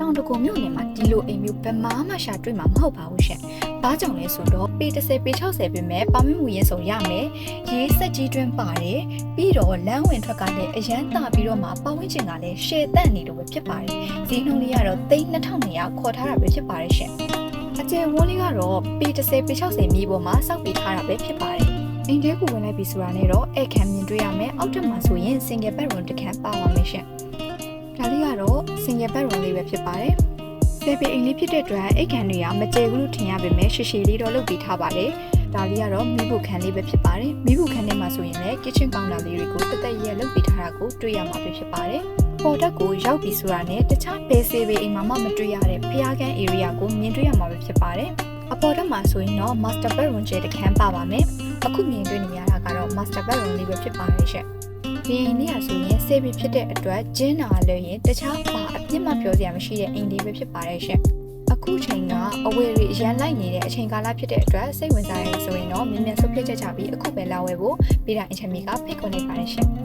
တောင်တကူမြို့နယ်မှာဒီလိုအိမ်မျိုးဘယ်မှမှရှာတွေ့မှာမဟုတ်ပါဘူးရှင်။ဘာကြောင့်လဲဆိုတော့ပေ30ပေ60ပဲမဲ့ပါမစ်မှုရင်းစုံရမယ်။ရေးဆက်ကြီးတွင်းပါတယ်။ပြီးတော့လမ်းဝင်ထွက်ကလည်းအရန်တာပြီးတော့မှပတ်ဝန်းကျင်ကလည်းရှယ်တန့်နေလို့ပဲဖြစ်ပါတယ်။ဈေးနှုန်းလေးကတော့3200ခေါ်ထားတာပဲဖြစ်ပါတယ်ရှင်။အကျယ်ဝန်းလေးကတော့ပေ30ပေ60မြေပေါ်မှာစောက်ပေးထားတာပဲဖြစ်ပါတယ်။အိမ်ထဲကိုဝင်လိုက်ပြီဆိုတာနဲ့တော့အဲ့ခံမြင်တွေ့ရမယ်။အောက်ထပ်မှာဆိုရင် single bedroom တစ်ခန်းပါပါမယ်ရှင်။ ဒါလေးကတော့ single bedroom လေးပဲဖြစ်ပါတယ်။ဖေဖေအိမ်လေးဖြစ်တဲ့အတွက်အိတ်ခံတွေကမကျယ်ဘူးလို့ထင်ရပေမဲ့ရှည်ရှည်လေးတော့လုပ်ပေးထားပါတယ်။ဒါလေးကတော့မိဖို့ခန်းလေးပဲဖြစ်ပါတယ်။မိဖို့ခန်းထဲမှာဆိုရင်လည်း kitchen counter လေးတွေကိုတသက်ရဲလုပ်ပေးထားတာကိုတွေ့ရမှာပဲဖြစ်ပါတယ်။ပေါ်တက်ကိုရောက်ပြီဆိုတာနဲ့တခြားဘယ်ဆေးဘေးအိမ်မှာမှမတွေ့ရတဲ့ဖျားကန်း area ကိုမြင်တွေ့ရမှာပဲဖြစ်ပါတယ်။အပေါ်တက်မှာဆိုရင်တော့ master bedroom ကျဲတစ်ခန်းပါပါမယ်။အခုမြင်တွေ့နေရတာကတော့ master bedroom လေးပဲဖြစ်ပါတယ်ရှင့်။ဒီအိမ်လေးကဆိုရင် ဆေးဘေးဖြစ်တဲ့အတွက်ကျင်းနာလည်းရင်တခြားဘာအပြစ်မှပြောစရာမရှိတဲ့အိမ်လေးပဲဖြစ်ပါတယ်ရှင့်။အခုချိန်ကအဝယ်တွေအရန်လိုက်နေတဲ့အချိန်ကာလဖြစ်တဲ့အတွက်စိတ်ဝင်စားရဆိုရင်တော့မြင်မြန်ဆုတ်ပြစ်ချက်ချပြီးအခုပဲလာဝယ်ဖို့ပြည်တာအင်ချမီကဖိတ်ခေါ်နေပါတယ်ရှင်